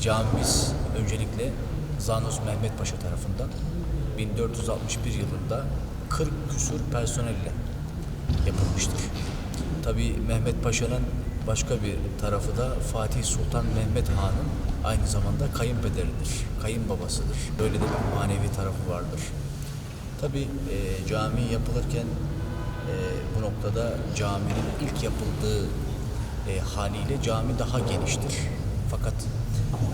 Camimiz öncelikle Zanos Mehmet Paşa tarafından 1461 yılında 40 küsur personelle yapılmıştır. Tabi Mehmet Paşa'nın başka bir tarafı da Fatih Sultan Mehmet Han'ın aynı zamanda kayınpederidir, kayınbabasıdır. Böyle de bir manevi tarafı vardır. Tabi e, cami yapılırken e, bu noktada caminin ilk yapıldığı e, haliyle cami daha geniştir. Fakat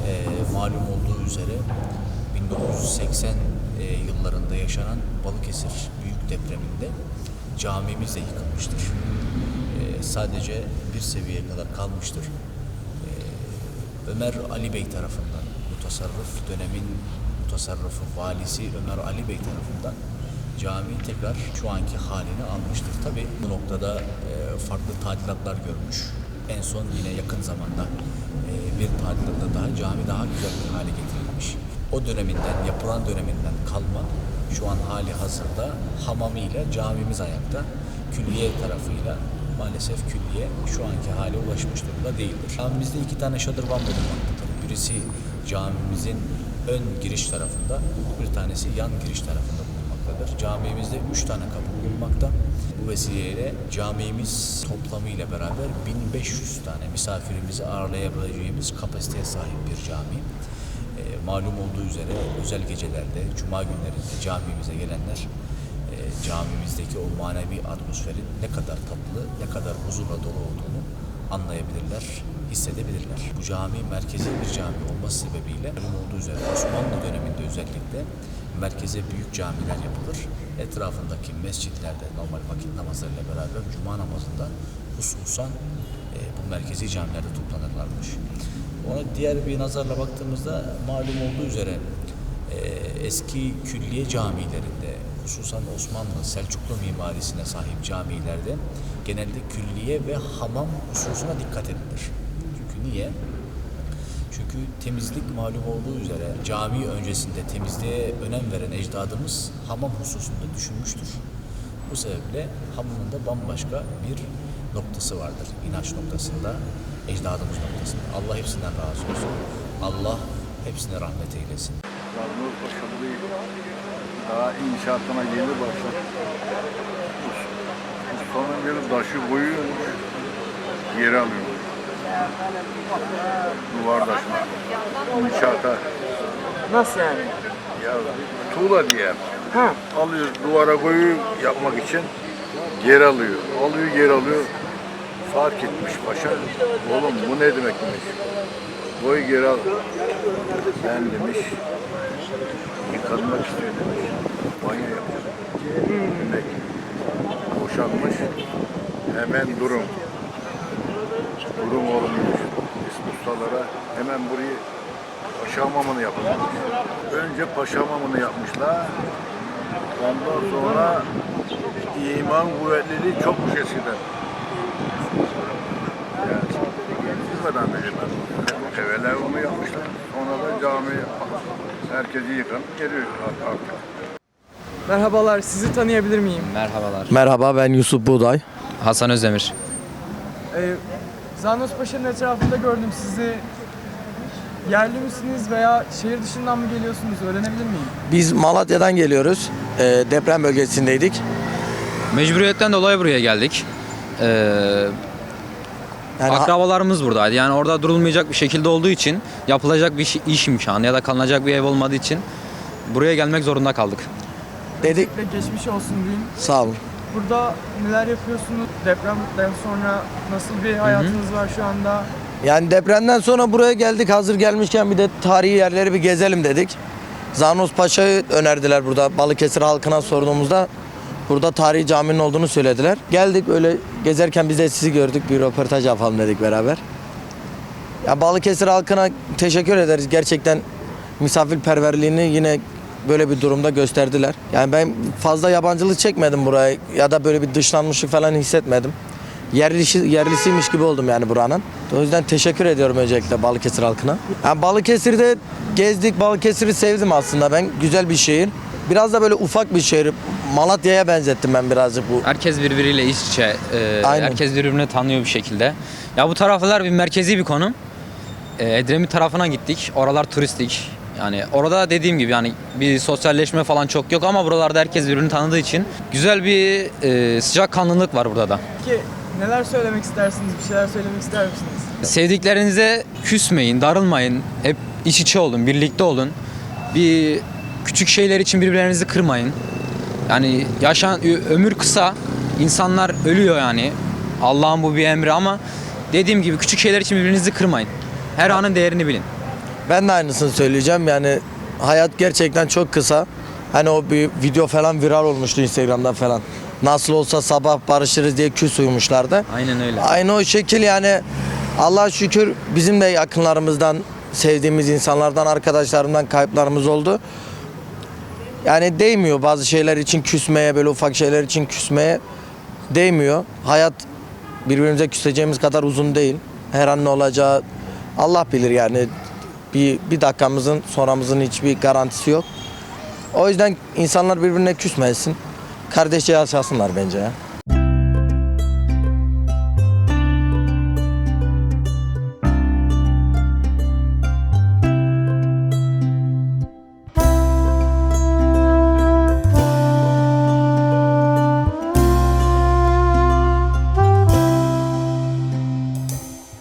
e, malum olduğu üzere 1980 e, yıllarında yaşanan Balıkesir büyük depreminde camimiz de yıkılmıştır. E, sadece bir seviyeye kadar kalmıştır. E, Ömer Ali Bey tarafından mutasarrıf dönemin mutasarrıfı valisi Ömer Ali Bey tarafından cami tekrar şu anki halini almıştır. Tabi bu noktada e, farklı tadilatlar görmüş. En son yine yakın zamanda e, bir tadilatta daha cami daha güzel bir hale getirilmiş. O döneminden, yapılan döneminden kalma şu an hali hazırda hamamıyla camimiz ayakta. Külliye tarafıyla maalesef külliye şu anki hale ulaşmış durumda değildir. Camimizde iki tane şadırvan bulunmaktadır. Birisi camimizin ön giriş tarafında, bir tanesi yan giriş tarafında bulunmaktadır. Camimizde üç tane kapı bulunmakta. Bu vesileyle camimiz toplamıyla beraber 1500 tane misafirimizi ağırlayabileceğimiz kapasiteye sahip bir cami. E, malum olduğu üzere özel gecelerde, cuma günlerinde camimize gelenler e, camimizdeki o manevi atmosferin ne kadar tatlı, ne kadar huzurla dolu olduğunu anlayabilirler, hissedebilirler. Bu cami merkezi bir cami olması sebebiyle malum olduğu üzere Osmanlı döneminde özellikle merkeze büyük camiler yapılır. Etrafındaki mescitlerde normal vakit namazlarıyla beraber cuma namazında hususan e, bu merkezi camilerde toplanırlarmış. Ona diğer bir nazarla baktığımızda malum olduğu üzere e, eski külliye camilerinde hususan Osmanlı Selçuklu mimarisine sahip camilerde genelde külliye ve hamam hususuna dikkat edilir. Çünkü niye? Çünkü temizlik malum olduğu üzere cami öncesinde temizliğe önem veren ecdadımız hamam hususunda düşünmüştür. Bu sebeple hamamın da bambaşka bir noktası vardır. İnanç noktasında, ecdadımız noktasında. Allah hepsinden razı olsun. Allah hepsine rahmet eylesin. Paşa'da değil. Daha inşaatına yeni başladı. Ustanın bir taşı koyuyor, geri alıyor. Duvar taşına. İnşaata. Nasıl yani? Ya tuğla diye. Ha. Alıyor duvara koyuyor yapmak için. Geri alıyor. Alıyor geri alıyor. Fark etmiş paşa. Oğlum bu ne demek demiş. Boyu geri al. Ben demiş. Yıkanmak istiyor demiş. Banyo yapacak. Demek boşanmış. Hemen durun. Durun oğlum demiş. İsmi ustalara hemen burayı paşa demiş. Önce paşa hamamını yapmışlar. Ondan sonra iman kuvvetliliği çokmuş eskiden. Yani yıkadan beri ben. Evveler onu yapmışlar. Sonra da cami herkesi yıkanıp geliyor artık. Merhabalar, sizi tanıyabilir miyim? Merhabalar. Merhaba ben Yusuf Buğday. Hasan Özdemir. Ee, Zanos Paşa'nın etrafında gördüm sizi. Yerli misiniz veya şehir dışından mı geliyorsunuz? Öğrenebilir miyim? Biz Malatya'dan geliyoruz. Ee, deprem bölgesindeydik. Mecburiyetten dolayı buraya geldik. Ee, Yani akrabalarımız buradaydı. Yani orada durulmayacak bir şekilde olduğu için yapılacak bir iş, imkanı ya da kalınacak bir ev olmadığı için buraya gelmek zorunda kaldık. dedik geçmiş olsun diyeyim. sağ olun. Burada neler yapıyorsunuz? Depremden sonra nasıl bir hayatınız var şu anda? Yani depremden sonra buraya geldik. Hazır gelmişken bir de tarihi yerleri bir gezelim dedik. Zanos Paşa'yı önerdiler burada. Balıkesir halkına sorduğumuzda burada tarihi caminin olduğunu söylediler. Geldik öyle gezerken biz de sizi gördük. Bir röportaj yapalım dedik beraber. Ya Balıkesir halkına teşekkür ederiz. Gerçekten misafirperverliğini yine böyle bir durumda gösterdiler. Yani ben fazla yabancılık çekmedim buraya ya da böyle bir dışlanmışlık falan hissetmedim. Yerlisi, yerlisiymiş gibi oldum yani buranın. O yüzden teşekkür ediyorum öncelikle Balıkesir halkına. Yani Balıkesir'de gezdik, Balıkesir'i sevdim aslında ben. Güzel bir şehir. Biraz da böyle ufak bir şehir. Malatya'ya benzettim ben birazcık bu. Herkes birbiriyle iç içe, e, Aynen. herkes birbirini tanıyor bir şekilde. Ya bu taraflar bir merkezi bir konum. e, Edremit tarafına gittik. Oralar turistik. Yani orada dediğim gibi yani bir sosyalleşme falan çok yok ama buralarda herkes birbirini tanıdığı için güzel bir e, sıcak kanlılık var burada da. Peki neler söylemek istersiniz? Bir şeyler söylemek ister misiniz? Sevdiklerinize küsmeyin, darılmayın. Hep iç içe olun, birlikte olun. Bir küçük şeyler için birbirlerinizi kırmayın. Yani yaşan ömür kısa. insanlar ölüyor yani. Allah'ın bu bir emri ama dediğim gibi küçük şeyler için birbirinizi kırmayın. Her anın değerini bilin. Ben de aynısını söyleyeceğim. Yani hayat gerçekten çok kısa. Hani o bir video falan viral olmuştu Instagram'da falan. Nasıl olsa sabah barışırız diye küs uyumuşlardı. Aynen öyle. Aynı o şekil yani Allah'a şükür bizim de yakınlarımızdan sevdiğimiz insanlardan arkadaşlarımdan kayıplarımız oldu. Yani değmiyor bazı şeyler için küsmeye böyle ufak şeyler için küsmeye değmiyor. Hayat birbirimize küseceğimiz kadar uzun değil. Her an ne olacağı Allah bilir yani. Bir, bir dakikamızın sonramızın hiçbir garantisi yok. O yüzden insanlar birbirine küsmesin. Kardeşçe yaşasınlar bence ya.